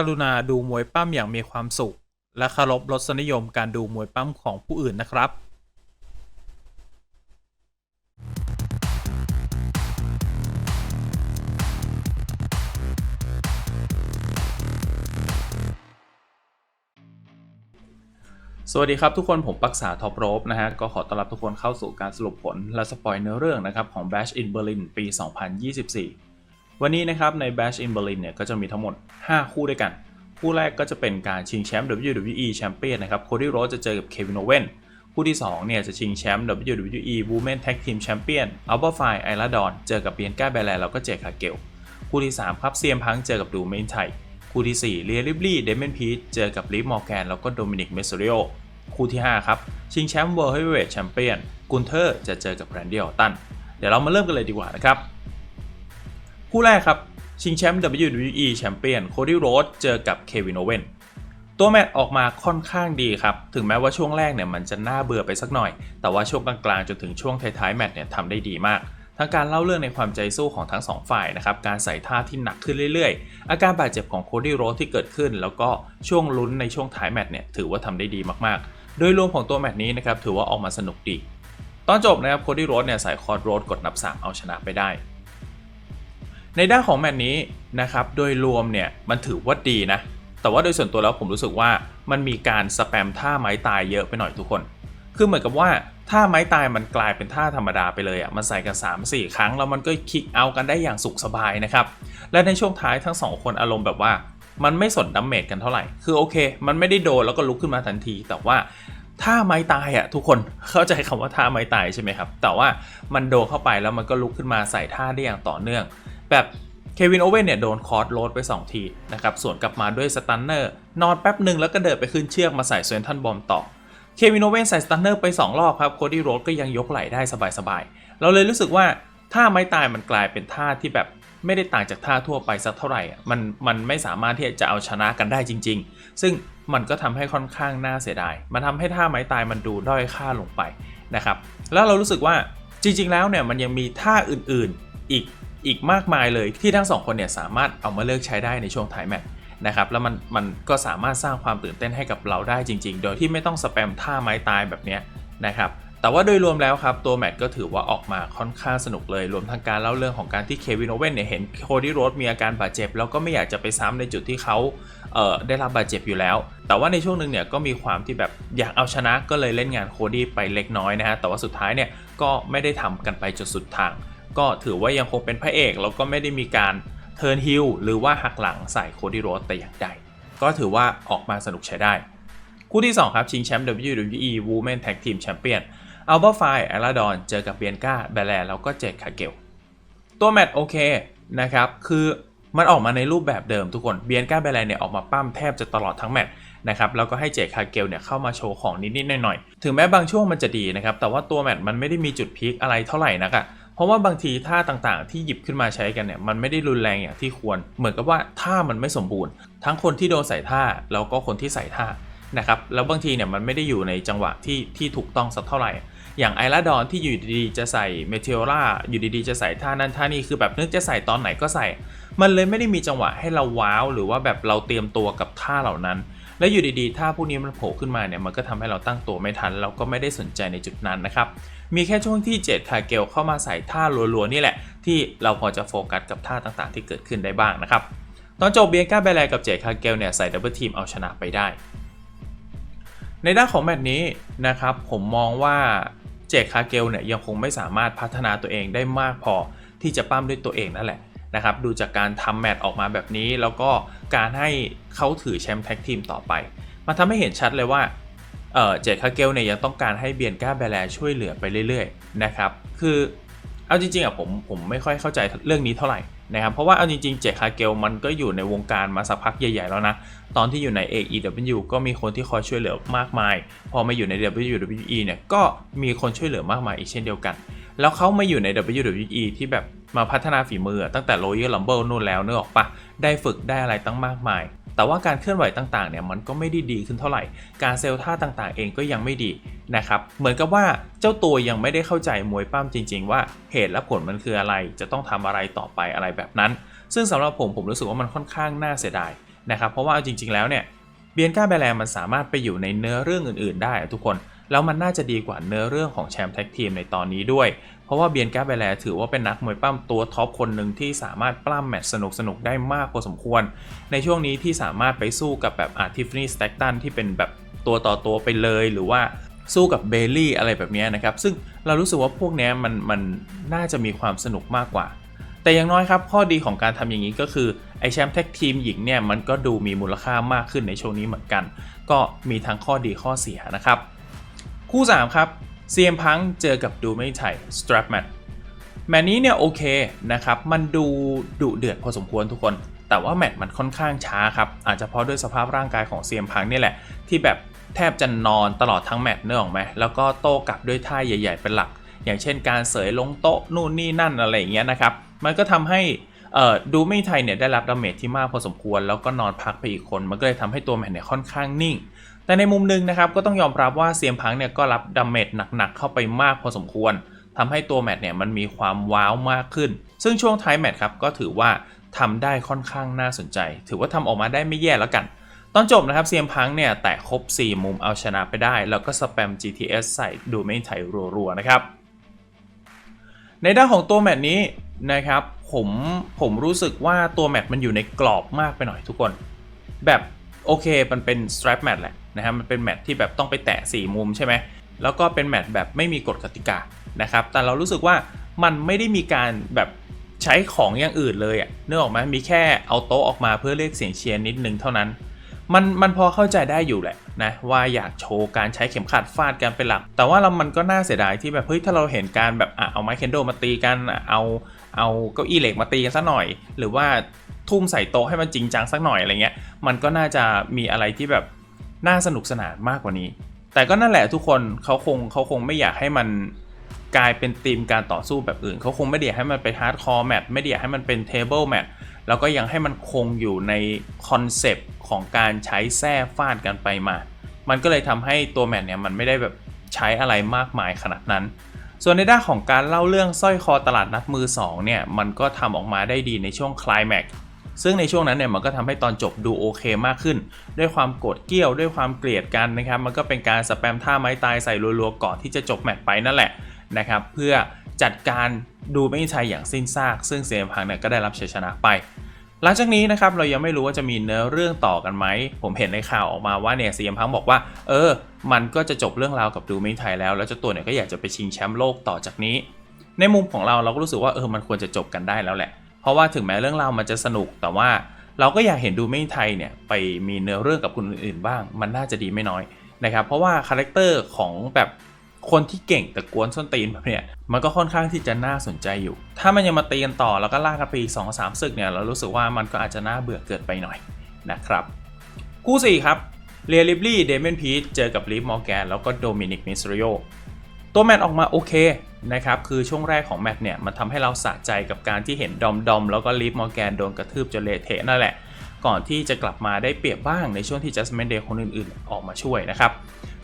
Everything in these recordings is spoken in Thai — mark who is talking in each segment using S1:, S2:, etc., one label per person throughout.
S1: กรุณาดูมวยปั้มอย่างมีความสุข และเคารพรสนิยมการดูมวยปั้มของผู้อื่นนะครับสวัสดีครับทุกคนผมปักษาท็อปโรบนะฮะ ก็ขอต้อนรับทุกคนเข้าสู่การสรุปผลและสปอยเนื้อเรื่องนะครับ ของ Bash in Berlin ปี 2024 วันนี้นะครับใน Bash in Berlin เนี่ยก็จะมีทั้งหมด 5 คู่ด้วยกัน คู่แรกก็จะเป็นการชิงแชมป์ WWE Champion นะครับโคดี้โรสจะเจอกับเควินโอเวนคู่ที่2เนี่ยจะชิงแชมป์ WWE Women Tag Team Champion อัลบาไฟไอราดอนเจอกับเบียนก้าแบแลแล้วก็เจคาเกลคู่ที่3ครับเซียมพังเจอกับดูเมนไทคู่ที่4เรียริบลี่เดมอนพีชเจอกับลิฟมอร์แกนแล้วก็โดมินิกเมสโซริโอคู่ที่ 5 ครับ ชิงแชมป์ World Heavyweight Champion กุนเทอร์จะเจอกับแรนดี้ออตตันเดี๋ยวเรามาเริ่มกันเลยดีกว่านะครับ คู่แรกครับ ชิงแชมป์ WWE Champion โคดี้โรสเจอกับเควินโอเวนตัวแมตช์ออกมาค่อนข้างดีครับ ถึงแม้ว่าช่วงแรกเนี่ยมันจะน่าเบื่อไปสักหน่อย แต่ว่าช่วงกลางๆจนถึงช่วงท้ายๆแมตช์เนี่ยทำได้ดีมาก ทั้งการเล่าเรื่องในความใจสู้ของทั้งสองฝ่ายนะครับ การใส่ท่าที่หนักขึ้นเรื่อยๆ อาการบาดเจ็บของโคดี้โรสที่เกิดขึ้น แล้วก็ช่วงลุ้นในช่วงท้ายแมตช์เนี่ยถือว่าทำได้ดีมากๆ โดยรวมของตัวแมตช์นี้นะครับถือว่าออกมาสนุกดี ตอนจบนะครับโคดี้โรสเนี่ยใส่คอร์ดโรสกดนับ 3 เอาชนะไปได้ ในด้านของแมตช์นี้นะครับโดยรวมเนี่ยมันถือว่าดีนะ แต่ว่าโดยส่วนตัวแล้วผมรู้สึกว่ามันมีการสแปมท่าไม้ตายเยอะไปหน่อยทุกคน คือเหมือนกับว่าท่าไม้ตายมันกลายเป็นท่าธรรมดาไปเลยอะมันใส่กัน 3-4 ครั้งแล้วมันก็คิกเอากันได้อย่างสุขสบายนะครับและในช่วงท้ายทั้งสองคนอารมณ์แบบว่ามันไม่สนดัมเมจกันเท่าไหร่ คือโอเค มันไม่ได้โดนแล้วก็ลุกขึ้นมาทันที แต่ว่าท่าไม้ตายอะทุกคนเข้าใจคำว่าท่าไม้ตายใช่ไหมครับ แต่ว่ามันโดนเข้าไปแล้วมันก็ลุกขึ้นมาใส่ท่าได้อย่างต่อเนื่อง แบบเควินโอเว่นเนี่ยโดนคอร์สโรดไป 2 ทีนะครับสวนกลับมาด้วยสตันเนอร์นอนแป๊บหนึ่งแล้วก็เดินไปขึ้นเชือกมาใส่เซนทันบอมต่อเควินโอเว่นใส่สตันเนอร์ไป2รอบครับโคดี้โรดก็ยังยกไหล่ได้สบายๆ เราเลยรู้สึกว่าท่าไม้ตายมันกลายเป็นท่าที่แบบไม่ได้ต่างจากท่าทั่วไปสักเท่าไหร่มันมันไม่สามารถที่จะเอาชนะกันได้จริง ๆ ซึ่งมันก็ทำให้ค่อนข้างน่าเสียดาย มันทำให้ท่าไม้ตายมันดูด้อยค่าลงไปนะครับแล้วเรารู้สึกว่าจริง ๆ แล้วเนี่ยมันยังมีท่าอื่นๆอีก อีกมากมายเลยที่ทั้งสองคนเนี่ยสามารถเอามาเลือกใช้ได้ในช่วงท้ายแมตช์นะครับแล้วมันมันก็สามารถสร้างความตื่นเต้นให้กับเราได้จริง ๆ โดยที่ไม่ต้องสแปมท่าไม้ตายแบบนี้นะครับแต่ว่าโดยรวมแล้วครับตัวแมตช์ก็ถือว่าออกมาค่อนข้างสนุกเลย รวมทั้งการเล่าเรื่องของการที่เควินโอเว่นเนี่ยเห็นโคดี้โรสมีอาการบาดเจ็บ แล้วก็ไม่อยากจะไปซ้ำในจุดที่เขาเออได้รับบาดเจ็บอยู่แล้ว แต่ว่าในช่วงหนึ่งเนี่ยก็มีความที่แบบอยากเอาชนะก็เลยเล่นงานโคดี้ไปเล็กน้อยนะฮะแต่ว่าสุดท้ายเนี่ยก็ไม่ได้ทำกันไปจนสุดทาง ก็ถือว่ายังคงเป็นพระเอก แล้วก็ไม่ได้มีการเทิร์นฮิลหรือว่าหักหลังใส่โคดี้โรสแต่อย่างใด ก็ถือว่าออกมาสนุกใช้ได้ คู่ที่ 2 ครับชิงแชมป์ WWE Women Tag Team Champion อัลบาไฟไอราดอนเจอกับเบียนกาแบลแลแล้วก็เจคคาเกลตัวแมตช์โอเคนะครับ คือมันออกมาในรูปแบบเดิมทุกคนเบียนกาแบลแลเนี่ยออกมาปั้มแทบจะตลอดทั้งแมตช์นะครับแล้วก็ให้เจคคาเกลเนี่ยเข้ามาโชว์ของนิดๆหน่อยๆ ถึงแม้บางช่วงมันจะดีนะครับ แต่ว่าตัวแมตช์มันไม่ได้มีจุดพีคอะไรเท่าไหร่นักอะ เพราะว่าบางทีท่าต่างๆ ที่หยิบขึ้นมาใช้กันเนี่ยมันไม่ได้รุนแรงอย่างที่ควร เหมือนกับว่าท่ามันไม่สมบูรณ์ ทั้งคนที่โดนใส่ท่าแล้วก็คนที่ใส่ท่านะครับแล้วบางทีเนี่ยมันไม่ได้อยู่ในจังหวะที่ที่ถูกต้องสักเท่าไหร่ อย่างไอราดอนที่อยู่ดีๆจะใส่เมเทโอราอยู่ดีๆจะใส่ท่านั้นท่านี้คือแบบนึกจะใส่ตอนไหนก็ใส่ มันเลยไม่ได้มีจังหวะให้เราว้าว หรือว่าแบบเราเตรียมตัวกับท่าเหล่านั้น แล้วอยู่ดีๆท่าพวกนี้มันโผล่ขึ้นมาเนี่ยมันก็ทำให้เราตั้งตัวไม่ทันแล้วก็ไม่ได้สนใจในจุดนั้นนะครับ มีแค่ช่วงที่เจดคาเกลเข้ามาใส่ท่ารัวๆนี่แหละ ที่เราพอจะโฟกัสกับท่าต่างๆ ที่เกิดขึ้นได้บ้างนะครับ ตอนจบเบียก้าแบแลกับเจดคาเกลเนี่ยใส่ดับเบิลทีมเอาชนะไปได้ ในด้านของแมตช์นี้นะครับผมมองว่าเจดคาเกลเนี่ยยังคงไม่สามารถพัฒนาตัวเองได้มากพอที่จะปั้มด้วยตัวเองนั่นแหละ นะครับดูจากการทำแมตช์ออกมาแบบนี้ แล้วก็การให้เขาถือแชมป์แท็กทีมต่อไป มันทำให้เห็นชัดเลยว่าเจคคาเกลเนี่ยยังต้องการให้เบียนก้าแบแลช่วยเหลือไปเรื่อยๆนะครับคือเอาจริงๆอะผมผมไม่ค่อยเข้าใจเรื่องนี้เท่าไหร่นะครับเพราะว่าเอาจริงๆเจคาเกลมันก็อยู่ในวงการมาสักพักใหญ่ๆแล้วนะ ตอนที่อยู่ใน AEW ก็มีคนที่คอยช่วยเหลือมากมาย พอมาอยู่ใน WWE เนี่ยก็มีคนช่วยเหลือมากมายอีกเช่นเดียวกัน แล้วเขามาอยู่ใน WWE ที่แบบ มาพัฒนาฝีมือตั้งแต่ Royal Rumble นู่นแล้วเนื้อออกปะได้ฝึกได้อะไรตั้งมากมาย แต่ว่าการเคลื่อนไหวต่างๆเนี่ยมันก็ไม่ได้ดีขึ้นเท่าไหร่ การเซลท่าต่างๆ เองก็ยังไม่ดีนะครับ เหมือนกับว่าเจ้าตัวยังไม่ได้เข้าใจมวยปั้มจริง ๆ ว่าเหตุและผลมันคืออะไร จะต้องทำอะไรต่อไปอะไรแบบนั้น ซึ่งสำหรับผมผมรู้สึกว่ามันค่อนข้างน่าเสียดายนะครับ เพราะว่าจริง ๆ แล้วเนี่ยเบียนก้าแบแลมันสามารถไปอยู่ในเนื้อเรื่องอื่น ๆ ได้ทุกคน แล้วมันน่าจะดีกว่าเนื้อเรื่องของแชมป์แท็กทีมในตอนนี้ด้วย เพราะว่าเบียนกาแบแลถือว่าเป็นนักมวยปั้มตัวท็อปคนหนึ่งที่สามารถปล้ำแมตช์สนุกๆได้มากพอสมควร ในช่วงนี้ที่สามารถไปสู้กับแบบอาร์ทิฟนี่สแต็กตันที่เป็นแบบตัวต่อตัวไปเลยหรือว่าสู้กับเบลลี่อะไรแบบนี้นะครับ ซึ่งเรารู้สึกว่าพวกนี้มันมันน่าจะมีความสนุกมากกว่า แต่อย่างน้อยครับ ข้อดีของการทำอย่างนี้ก็คือ ไอแชมป์แท็กทีมหญิงเนี่ย มันก็ดูมีมูลค่ามากขึ้นในช่วงนี้เหมือนกัน ก็มีทั้งข้อดีข้อเสียนะครับ คู่ 3 ครับ CM Punk เจอกับดูไม่ไทย Strap Match แมตช์นี้เนี่ยโอเคนะครับ มันดูดุเดือดพอสมควรทุกคน แต่ว่าแมตช์มันค่อนข้างช้าครับ อาจจะเพราะด้วยสภาพร่างกายของ CM Punk นี่แหละ ที่แบบแทบจะนอนตลอดทั้งแมตช์เนอะออกไหมแล้วก็โต้กลับด้วยท่าใหญ่ ๆ เป็นหลัก อย่างเช่นการเสยลงโต๊ะนู่นนี่นั่นอะไรอย่างเงี้ยนะครับ มันก็ทำให้ดูไม่ไทยเนี่ยได้รับดาเมจที่มากพอสมควร แล้วก็นอนพักไปอีกคน มันก็เลยทำให้ตัวแมตช์เนี่ยค่อนข้างนิ่ง แต่ในมุมหนึ่งนะครับก็ต้องยอมรับว่าเซียมพังเนี่ยก็รับดาเมจหนักๆเข้าไปมากพอสมควรทำให้ตัวแมตช์เนี่ยมันมีความว้าวมากขึ้น ซึ่งช่วงท้ายแมตช์ครับก็ถือว่าทำได้ค่อนข้างน่าสนใจ ถือว่าทำออกมาได้ไม่แย่แล้วกัน ตอนจบนะครับเซียมพังเนี่ยแตะครบ 4 มุมเอาชนะไปได้ แล้วก็สแปม GTS ใส่ดูไม่ไทยรัวๆนะครับ ในด้านของตัวแมตช์นี้นะครับผมผมรู้สึกว่าตัวแมตช์มันอยู่ในกรอบมากไปหน่อยทุกคน แบบโอเคมันเป็น strap match แหละ นะฮะมันเป็นแมตช์ที่แบบต้องไปแตะ 4 มุมใช่ไหมแล้วก็เป็นแมตช์แบบไม่มีกฎกติกานะครับแต่เรารู้สึกว่ามันไม่ได้มีการแบบใช้ของอย่างอื่นเลยอะเนึกอออกไหมมีแค่เอาโต๊ะออกมาเพื่อเรียกเสียงเชียร์นิดนึงเท่านั้น มันมันพอเข้าใจได้อยู่แหละนะว่าอยากโชว์การใช้เข็มขัดฟาดกันเป็นหลัก แต่ว่าเรามันก็น่าเสียดายที่แบบเฮ้ยถ้าเราเห็นการแบบอะเอาไม้เคนโดมาตีกันเอาเอาเก้าอี้เหล็กมาตีกันสักหน่อย หรือว่าทุ่มใส่โต๊ะให้มันจริงจังสักหน่อยอะไรเงี้ยมันก็น่าจะมีอะไรที่แบบ น่าสนุกสนานมากกว่านี้ แต่ก็นั่นแหละทุกคนเขาคงเขาคงไม่อยากให้มันกลายเป็นธีมการต่อสู้แบบอื่น เขาคงไม่ได้อยให้มันเป็นฮาร์ดคอร์แมตไม่ได้อยให้มันเป็นเทเบิลแมตแล้วก็ยังให้มันคงอยู่ในคอนเซปต์ของการใช้แส้ฟาดกันไปมา มันก็เลยทำให้ตัวแมตเนี่ยมันไม่ได้แบบใช้อะไรมากมายขนาดนั้น ส่วนในด้านของการเล่าเรื่องสร้อยคอตลาดนัดมือ2เนี่ยมันก็ทำออกมาได้ดีในช่วงคลายแม็ก ซึ่งในช่วงนั้นเนี่ยมันก็ทำให้ตอนจบดูโอเคมากขึ้น ด้วยความโกรธเกรี้ยวด้วยความเกลียดกันนะครับ มันก็เป็นการสแปมท่าไม้ตายใส่รัวๆก่อนที่จะจบแมตช์ไปนั่นแหละนะครับ เพื่อจัดการดูไม่ชัยอย่างสิ้นซาก ซึ่งเซมพังเนี่ยก็ได้รับชัยชนะไป หลังจากนี้นะครับเรายังไม่รู้ว่าจะมีเนื้อเรื่องต่อกันไหม ผมเห็นในข่าวออกมาว่าเนี่ยซีเอ็มพังบอกว่า เออ มันก็จะจบเรื่องราวกับดูไม่ไทยแล้ว แล้วเจ้าตัวเนี่ยก็อยากจะไปชิงแชมป์โลกต่อจากนี้ ในมุมของเราเราก็รู้สึกว่าเออมันควรจะจบกันได้แล้วแหละ ราะว่าถึงแม้เรื่องราวมันจะสนุก แต่ว่าเราก็อยากเห็นดูไม่ไทยเนี่ยไปมีเนื้อเรื่องกับคนอื่นๆบ้าง มันน่าจะดีไม่น้อยนะครับ เพราะว่าคาแรคเตอร์ของแบบคนที่เก่งแต่กวนส้นตีนแบบเนี้ยมันก็ค่อนข้างที่จะน่าสนใจอยู่ ถ้ามันยังมาตีกันต่อแล้วก็ลากกันไปอีกสองสามศึกเนี่ยเรารู้สึกว่ามันก็อาจจะน่าเบื่อเกินไปหน่อยนะครับ คู่4ครับเรียลิบลี่เดเมนพีทเจอกับลิฟมอร์แกนแล้วก็โดมินิกมิสริโอตัวแมตช์ออกมาโอเค นะครับคือช่วงแรกของแมตช์เนี่ยมันทำให้เราสะใจกับการที่เห็นดอมดอมแล้วก็ลิฟมอร์แกนโดนกระทืบจนเละเทะนั่นแหละ ก่อนที่จะกลับมาได้เปรียบบ้างในช่วงที่จัสเมนเดย์คนอื่นๆ ออกมาช่วยนะครับ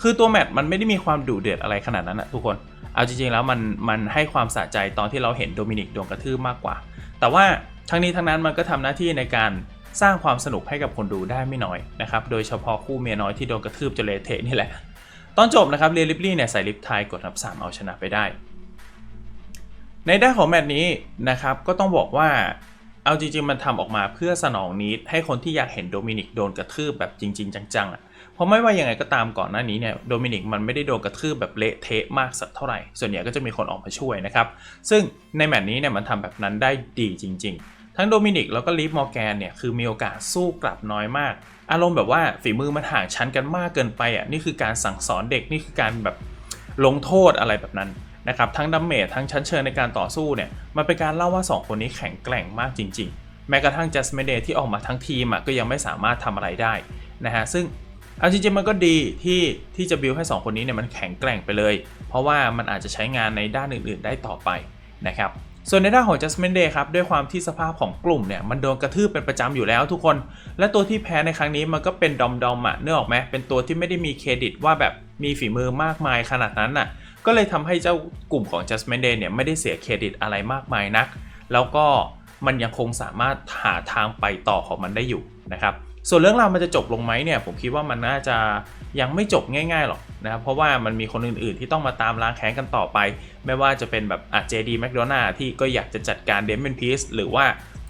S1: คือตัวแมตช์มันไม่ได้มีความดุเดือดอะไรขนาดนั้นนะทุกคน เอาจริงๆแล้วมันมันให้ความสะใจตอนที่เราเห็นโดมินิกโดนกระทืบมากกว่า แต่ว่าทั้งนี้ทั้งนั้นมันก็ทำหน้าที่ในการสร้างความสนุกให้กับคนดูได้ไม่น้อยนะครับ โดยเฉพาะคู่เมียน้อยที่โดนกระทืบจนเละเทะนี่แหละ ตอนจบนะครับเรียลิปลี่เนี่ยใส่ลิปไทยกดนับ3เอาชนะไปได้ ในด้านของแมตช์นี้นะครับก็ต้องบอกว่าเอาจริงๆ มันทำออกมาเพื่อสนองนิดให้คนที่อยากเห็นโดมินิกโดนกระทืบแบบจริง ๆ จังๆอะเพราะไม่ว่ายังไงก็ตามก่อนหน้านี้เนี่ยโดมินิกมันไม่ได้โดนกระทืบแบบเละเทะมากสักเท่าไหร่ ส่วนใหญ่ก็จะมีคนออกมาช่วยนะครับ ซึ่งในแมตช์นี้เนี่ยมันทำแบบนั้นได้ดีจริง ๆ ทั้งโดมินิกแล้วก็ลีฟมอร์แกนเนี่ยคือมีโอกาสสู้กลับน้อยมาก อารมณ์แบบว่าฝีมือมันห่างชั้นกันมากเกินไปอะนี่คือการสั่งสอนเด็กนี่คือการแบบลงโทษอะไรแบบนั้น นะครับทั้งดัมเมจทั้งชั้นเชิญในการต่อสู้เนี่ยมันเป็นการเล่าว่า 2 คนนี้แข็งแกร่งมากจริง ๆ แม้กระทั่งจัสเมเดที่ออกมาทั้งทีมอะก็ยังไม่สามารถทำอะไรได้นะฮะซึ่งเอาจริงๆมันก็ดีที่ที่จะบิวให้ 2 คนนี้เนี่ยมันแข็งแกร่งไปเลย เพราะว่ามันอาจจะใช้งานในด้านอื่นๆ ได้ต่อไปนะครับส่วนในด้านของ Judgment Day ครับด้วยความที่สภาพของกลุ่มเนี่ยมันโดนกระทืบเป็นประจำอยู่แล้วทุกคน และตัวที่แพ้ในครั้งนี้มันก็เป็นดอมดอมอะเนื้อออกไหมเป็นตัวที่ไม่ได้มีเครดิตว่าแบบมีฝีมือมากมายขนาดนั้นน่ะ ก็เลยทำให้เจ้ากลุ่มของ Judgment Day เนี่ยไม่ได้เสียเครดิตอะไรมากมายนัก แล้วก็มันยังคงสามารถหาทางไปต่อของมันได้อยู่นะครับส่วนเรื่องราวมันจะจบลงไหมเนี่ยผมคิดว่ามันน่าจะยังไม่จบง่ายๆหรอกนะครับเพราะว่ามันมีคนอื่นๆที่ต้องมาตามล้างแค้นกันต่อไป ไม่ว่าจะเป็นแบบอะเจดีแมคโดนาที่ก็อยากจะจัดการเดม o นพีซหรือว่า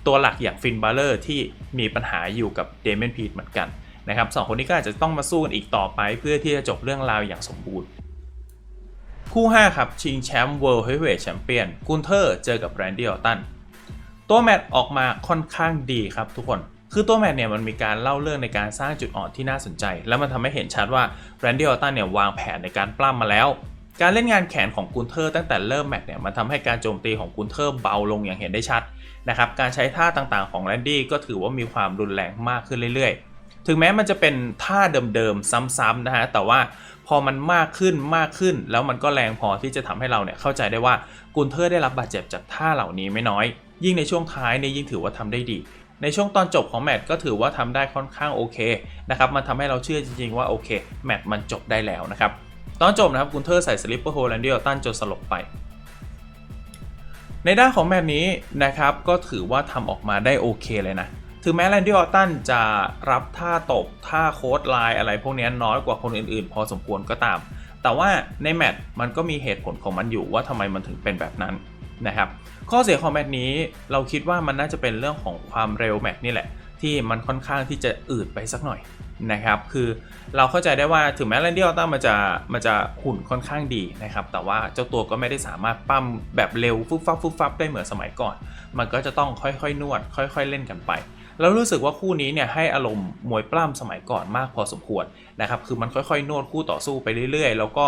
S1: ตัวหลักอย่างฟินบาเลอร์ที่มีปัญหาอยู่กับเดม o นพีซเหมือนกันนะครับสองคนนี้ก็อาจจะต้องมาสู้กันอีกต่อไป เพื่อที่จะจบเรื่องราวอย่างสมบูรณ์ คู่ 5 ครับ ชิงแชมป์ World Heavyweight Champion กุนเทอร์เจอกับแรนดี้ออตันตัวแมตช์ออกมาค่อนข้างดีครับทุกคนคือตัวแมตช์เนี่ยมันมีการเล่าเรื่องในการสร้างจุดอ่อนที่น่าสนใจ แล้วมันทำให้เห็นชัดว่าแรนดี้ออตันเนี่ยวางแผนในการปล้ำมาแล้ว การเล่นงานแขนของกุนเทอร์ตั้งแต่เริ่มแมตช์เนี่ยมันทำให้การโจมตีของกุนเทอร์เบาลงอย่างเห็นได้ชัดนะครับการใช้ท่าต่างๆของแรนดี้ก็ถือว่ามีความรุนแรงมากขึ้นเรื่อยๆ ถึงแม้มันจะเป็นท่าเดิมๆซ้ำๆนะฮะแต่ว่า อมันมากขึ้นมากขึ้น แล้วมันก็แรงพอที่จะทำให้เราเนี่ยเข้าใจได้ว่ากุนเทอร์ได้รับบาดเจ็บจากท่าเหล่านี้ไม่น้อย ยิ่งในช่วงท้ายเนี่ยยิ่งถือว่าทำได้ดี ในช่วงตอนจบของแมตช์ก็ถือว่าทำได้ค่อนข้างโอเคนะครับมันทำให้เราเชื่อจริงๆว่าโอเคแมตช์มันจบได้แล้วนะครับตอนจบนะครับกุนเทอร์ใส่สลิปเปอร์โฮแลนดี้อตันจนสลบไปในด้านของแมตช์นี้นะครับก็ถือว่าทำออกมาได้โอเคเลยนะ ถึงแม้แลนดี้ออตตันจะรับท่าตบท่าโค้ดไลน์อะไรพวกนี้น้อยกว่าคนอื่นๆ พอสมควรก็ตาม แต่ว่าในแมตช์มันก็มีเหตุผลของมันอยู่ว่าทำไมมันถึงเป็นแบบนั้นนะครับ ข้อเสียของแมตช์นี้เราคิดว่ามันน่าจะเป็นเรื่องของความเร็วแมตช์นี่แหละ ที่มันค่อนข้างที่จะอืดไปสักหน่อยนะครับ คือเราเข้าใจได้ว่าถึงแม้แลนดี้ออตตันมันจะมันจะหุ่นค่อนข้างดีนะครับ แต่ว่าเจ้าตัวก็ไม่ได้สามารถปั้มแบบเร็วฟุบฟับฟุบฟับได้เหมือนสมัยก่อน มันก็จะต้องค่อยๆนวด ค่อย ๆ เล่นกันไป แล้วรู้สึกว่าคู่นี้เนี่ยให้อารมณ์มวยปล้ำสมัยก่อนมากพอสมควรนะครับคือมันค่อยๆ นวดคู่ต่อสู้ไปเรื่อยๆ แล้วก็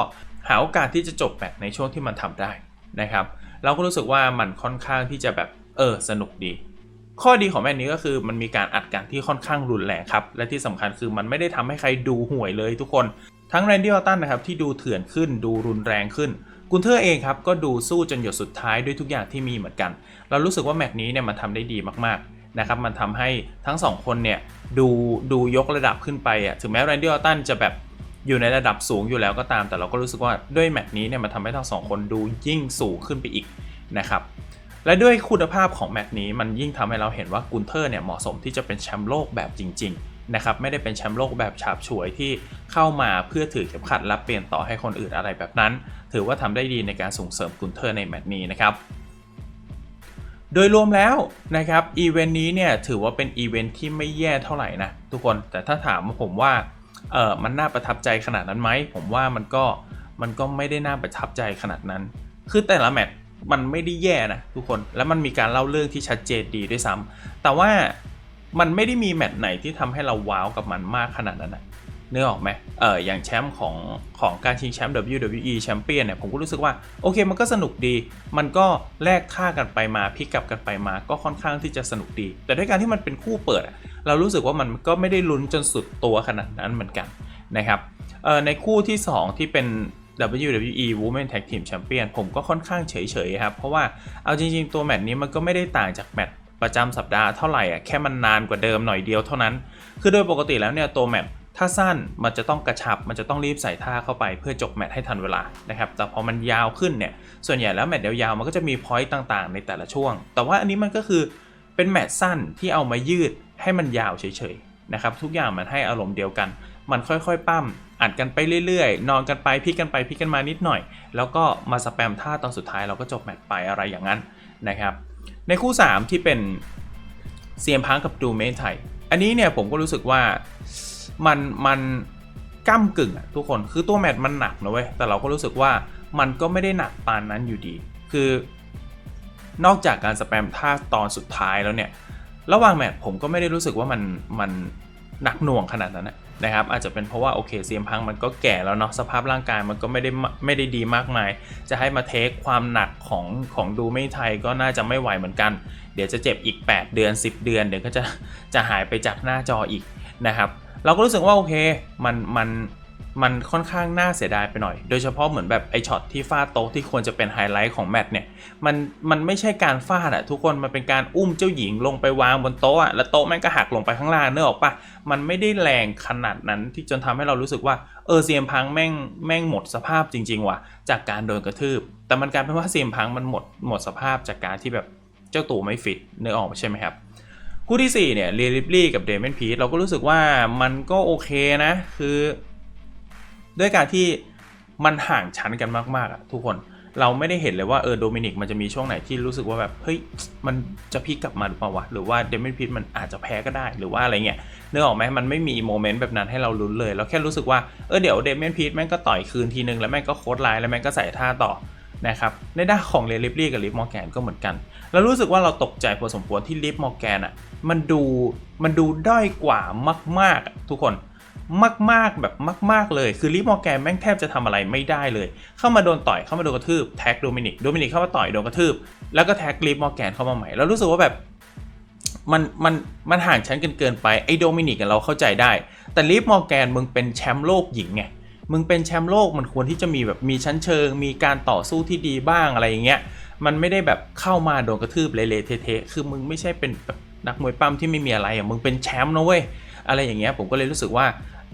S1: หาโอกาสที่จะจบแมตช์ในช่วงที่มันทำได้นะครับเราก็รู้สึกว่ามันค่อนข้างที่จะแบบเออสนุกดี ข้อดีของแมตช์นี้ก็คือมันมีการอัดกันที่ค่อนข้างรุนแรงครับและที่สำคัญคือมันไม่ได้ทำให้ใครดูห่วยเลยทุกคนทั้งแรนดี้ออตตันนะครับที่ดูเถื่อนขึ้นดูรุนแรงขึ้นกุนเทอร์เองครับก็ดูสู้จนหยดสุดท้ายด้วยทุกอย่างที่มีเหมือนกัน เรารู้สึกว่าแมตช์นี้เนี่ยมันทำได้ดีมากๆ นะครับมันทำให้ทั้งสองคนเนี่ยดูดูยกระดับขึ้นไปอะถึงแม้แรนดี้ออตันจะแบบอยู่ในระดับสูงอยู่แล้วก็ตาม แต่เราก็รู้สึกว่าด้วยแมตช์นี้เนี่ยมันทำให้ทั้งสองคนดูยิ่งสูงขึ้นไปอีกนะครับและด้วยคุณภาพของแมตช์นี้มันยิ่งทำให้เราเห็นว่ากุนเทอร์เนี่ยเหมาะสมที่จะเป็นแชมป์โลกแบบจริงๆนะครับไม่ได้เป็นแชมป์โลกแบบฉาบฉวยที่เข้ามาเพื่อถือเข็มขัดและเปลี่ยนต่อให้คนอื่นอะไรแบบนั้น ถือว่าทำได้ดีในการส่งเสริมกุนเทอร์ในแมตช์นี้นะครับ โดยรวมแล้วนะครับอีเวนต์นี้เนี่ยถือว่าเป็นอีเวนต์ที่ไม่แย่เท่าไหร่นะทุกคนแต่ถ้าถามผมว่าเออมันน่าประทับใจขนาดนั้นไหมผมว่ามันก็มันก็ไม่ได้น่าประทับใจขนาดนั้น คือแต่ละแมตช์มันไม่ได้แย่นะทุกคนแล้วมันมีการเล่าเรื่องที่ชัดเจนดีด้วยซ้ำแต่ว่ามันไม่ได้มีแมตช์ไหนที่ทำให้เราว้าวกับมันมากขนาดนั้นนะ เนื้อออกไหมเอออย่างแชมป์ของของการชิงแชมป์ WWE แชมเปี้ยนเนี่ยผมก็รู้สึกว่าโอเคมันก็สนุกดี มันก็แลกท่ากันไปมาพิกกับกันไปมาก็ค่อนข้างที่จะสนุกดี แต่ด้วยการที่มันเป็นคู่เปิดอะเรารู้สึกว่ามันก็ไม่ได้ลุ้นจนสุดตัวขนาดนั้นเหมือนกันนะครับเออในคู่ที่ 2 ที่เป็น WWE Women Tag Team Champion ผมก็ค่อนข้างเฉยๆครับ เพราะว่าเอาจริงๆตัวแมตช์นี้มันก็ไม่ได้ต่างจากแมตช์ประจำสัปดาห์เท่าไหร่อะแค่มันนานกว่าเดิมหน่อยเดียวเท่านั้น คือโดยปกติแล้วเนี่ยตัวแมตช์ ถ้าสั้นมันจะต้องกระชับ มันจะต้องรีบใส่ท่าเข้าไปเพื่อจบแมตช์ให้ทันเวลานะครับ แต่พอมันยาวขึ้นเนี่ย ส่วนใหญ่แล้วแมตช์ยาวๆมันก็จะมีพอยต์ต่างๆ ในแต่ละช่วง แต่ว่าอันนี้มันก็คือเป็นแมตช์สั้นที่เอามายืดให้มันยาวเฉยๆนะครับ ทุกอย่างมันให้อารมณ์เดียวกัน มันค่อยๆ ปั้มอัดกันไปเรื่อยๆ นอนกันไปพลิกกันไปพลิกกันมานิดหน่อย แล้วก็มาสแปมท่าตอนสุดท้ายเราก็จบแมตช์ไปอะไรอย่างนั้นนะครับ ในคู่ 3 ที่เป็นเซียมพังกับดูเมนไทย อันนี้เนี่ยผมก็รู้สึกว่า มันมันก้ากึ่งอะทุกคนคือตัวแมตช์มันหนักนะเว้ยแต่เราก็รู้สึกว่ามันก็ไม่ได้หนักปานนั้นอยู่ดี คือนอกจากการสแปมท่าตอนสุดท้ายแล้วเนี่ย ระหว่างแมตช์ผมก็ไม่ได้รู้สึกว่ามันมันหนักหน่วงขนาดนั้นนะนะครับ อาจจะเป็นเพราะว่าโอเคเซียมพังมันก็แก่แล้วเนาะสภาพร่างกายมันก็ไม่ได้ไม่ได้ดีมากมาย จะให้มาเทคความหนักของของดูไม่ไทยก็น่าจะไม่ไหวเหมือนกัน เดี๋ยวจะเจ็บอีก 8 เดือน 10 เดือน เดี๋ยวก็จะจะหายไปจากหน้าจออีกนะครับ เราก็รู้สึกว่าโอเค มันมันมันค่อนข้างน่าเสียดายไปหน่อย โดยเฉพาะเหมือนแบบไอช็อตที่ฟาดโต๊ะที่ควรจะเป็นไฮไลท์ของแมตช์เนี่ย มันมันไม่ใช่การฟาดอะทุกคน มันเป็นการอุ้มเจ้าหญิงลงไปวางบนโต๊ะอะแล้วโต๊ะแม่งก็หักลงไปข้างล่างเนอะออกปะมันไม่ได้แรงขนาดนั้นที่จนทำให้เรารู้สึกว่าเออเซียมพังแม่งแม่งหมดสภาพจริง ๆ ว่ะ จากการโดนกระทืบ แต่มันกลายเป็นว่าเซียมพังมันหมดหมดสภาพจากการที่แบบเจ้าตัวไม่ฟิตเนื้อออกใช่ไหมครับ คู่ที่ 4 เนี่ยเรียริปลี่กับเดมนพีทเราก็รู้สึกว่ามันก็โอเคนะ คือ ด้วยการที่มันห่างชั้นกันมากๆอะทุกคนเราไม่ได้เห็นเลยว่าเออโดมินิกมันจะมีช่วงไหนที่รู้สึกว่าแบบเฮ้ยมันจะพลิกกลับมาหรือเปล่าวะหรือว่าเดม o นพีทมันอาจจะแพ้ก็ได้หรือว่าอะไรเงี้ยนึกออกไหมมันไม่มีโมเมนต์แบบนั้นให้เราลุ้นเลย เราแค่รู้สึกว่าเออเดี๋ยวเดม o นพีทแม่งก็ต่อยคืนทีนึงแล้วแม่งก็โค้ดไลน์แล้วแม่งก็ใส่ท่าต่อ นะครับในด้านของเรลิปลี่กับลิฟมอร์แกนก็เหมือนกันแล้วรู้สึกว่าเราตกใจพอสมควรที่ลิฟมอร์แกนอะมันดูมันดูด้อยกว่ามากๆ ทุกคนมากๆแบบมาก ๆเลยคือลิฟมอร์แกนแม่งแทบจะทำอะไรไม่ได้เลย เข้ามาโดนต่อยเข้ามาโดนกระทืบแท็กโดมินิกโดมินิกเข้ามาต่อยโดนกระทืบแล้วก็แท็กลิฟมอร์แกนเข้ามาใหม่แล้วรู้สึกว่าแบบมันมันมันห่างชั้นกันเกินไปไอ้โดมินิกเราเข้าใจได้ แต่ลิฟมอร์แกนมึงเป็นแชมป์โลกหญิงไง มึงเป็นแชมป์โลกมันควรที่จะมีแบบมีชั้นเชิง มีการต่อสู้ที่ดีบ้างอะไรอย่างเงี้ยมันไม่ได้แบบเข้ามาโดนกระทืบเละๆเทะๆคือมึงไม่ใช่เป็นแบบนักมวยปั้มที่ไม่มีอะไรอะมึงเป็นแชมป์นะเว้ยอะไรอย่างเงี้ยผมก็เลยรู้สึกว่า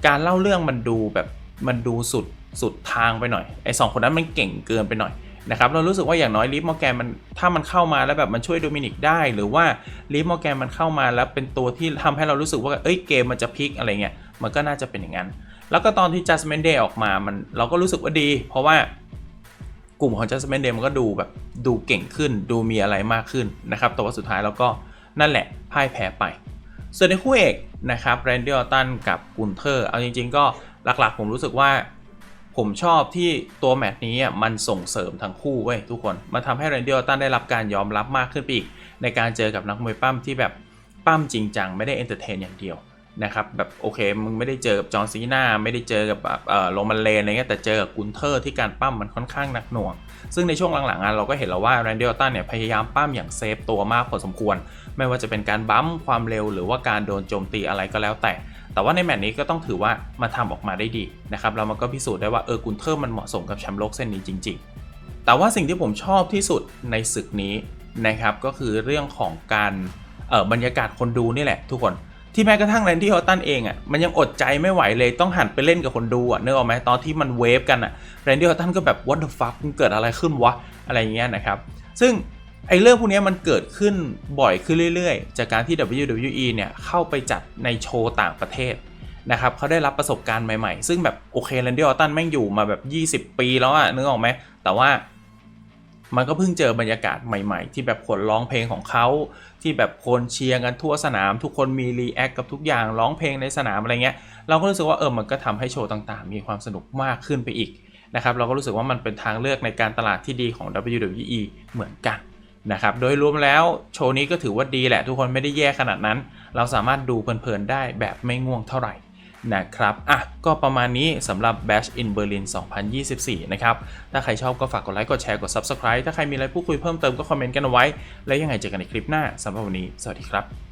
S1: การเล่าเรื่องมันดูแบบมันดูสุดสุดทางไปหน่อยไอ้สองคนนั้นมันเก่งเกินไปหน่อยนะครับเรารู้สึกว่าอย่างน้อยลิฟมอร์แกนมันถ้ามันเข้ามาแล้วแบบมันช่วยโดมินิกได้ หรือว่าลิฟมอร์แกนมันเข้ามาแล้วเป็นตัวที่ทำให้เรารู้สึกว่าเอ้ยเกมมันจะพลิกอะไรเงี้ยมันก็น่าจะเป็นอย่างนั้น แล้วก็ตอนที่ Judgment Day ออกมามันเราก็รู้สึกว่าดี เพราะว่ากลุ่มของ Judgment Day มันก็ดูแบบดูเก่งขึ้น ดูมีอะไรมากขึ้นนะครับแต่ว่าสุดท้ายเราก็นั่นแหละพ่ายแพ้ไป ส่วนในคู่เอกนะครับแรนดี้ออตันกับกุนเทอร์ เอาจริง ๆ ก็หลักๆ ผมรู้สึกว่าผมชอบที่ตัวแมตช์นี้มันส่งเสริมทั้งคู่เว้ยทุกคน มันทำให้แรนดี้ออตันได้รับการยอมรับมากขึ้นไปอีก ในการเจอกับนักมวยปั้มที่แบบปั้มจริงจังไม่ได้เอนเตอร์เทนอย่างเดียว นะครับแบบโอเคมึงไม่ได้เจอกับจอห์นซีนาไม่ได้เจอกับแบบเอ่อโรมันเลนอะไรเงี้ยแต่เจอกับกุนเทอร์ที่การปั้มมันค่อนข้างหนักหน่วง ซึ่งในช่วงหลังๆอะเราก็เห็นแล้วว่าแรนดี้ออตันเนี่ยพยายามปั้มอย่างเซฟตัวมากพอสมควร ไม่ว่าจะเป็นการบัมความเร็วหรือว่าการโดนโจมตีอะไรก็แล้วแต่ แต่ว่าในแมตช์นี้ก็ต้องถือว่ามาทำออกมาได้ดีนะครับแล้วมันก็พิสูจน์ได้ว่าเออกุนเทอร์มันเหมาะสมกับแชมป์โลกเส้นนี้จริง ๆ แต่ว่าสิ่งที่ผมชอบที่สุดในศึกนี้นะครับก็คือเรื่องของการเออบรรยากาศคนดูนี่แหละทุกคน ที่แม้กระทั่งแรนดี้ฮอตตันเองอะมันยังอดใจไม่ไหวเลยต้องหันไปเล่นกับคนดูอะนึกออกไหมตอนที่มันเวฟกันอะแรนดี้ฮอตตันก็แบบ what the fuck มันเกิดอะไรขึ้นวะ อะไรเงี้ยนะครับ ซึ่งไอ้เรื่องพวกนี้มันเกิดขึ้นบ่อยขึ้นเรื่อยๆ จากการที่ WWE เนี่ยเข้าไปจัดในโชว์ต่างประเทศนะครับเขาได้รับประสบการณ์ใหม่ๆ ซึ่งแบบโอเคแรนดี้ฮอตตันแม่งอยู่มาแบบ 20 ปีแล้วอะนึกออกไหมแต่ว่า มันก็เพิ่งเจอบรรยากาศใหม่ๆ ที่แบบคนร้องเพลงของเขา ที่แบบคนเชียร์กันทั่วสนาม ทุกคนมีรีแอคกับทุกอย่างร้องเพลงในสนามอะไรเงี้ยเราก็รู้สึกว่าเออมันก็ทำให้โชว์ต่างๆ มีความสนุกมากขึ้นไปอีกนะครับเราก็รู้สึกว่ามันเป็นทางเลือกในการตลาดที่ดีของ WWE เหมือนกันนะครับโดยรวมแล้วโชว์นี้ก็ถือว่าดีแหละทุกคนไม่ได้แย่ขนาดนั้น เราสามารถดูเพลินๆได้แบบไม่ง่วงเท่าไหร่ นะครับ อะ ก็ประมาณนี้สำหรับ Bash in Berlin 2024 นะครับ ถ้าใครชอบก็ฝากกดไลค์ กดแชร์ กด Subscribe ถ้าใครมีอะไรพูดคุยเพิ่มเติมก็คอมเมนต์กันเอาไว้ แล้วยังไงเจอกันในคลิปหน้าสำหรับวันนี้ สวัสดีครับ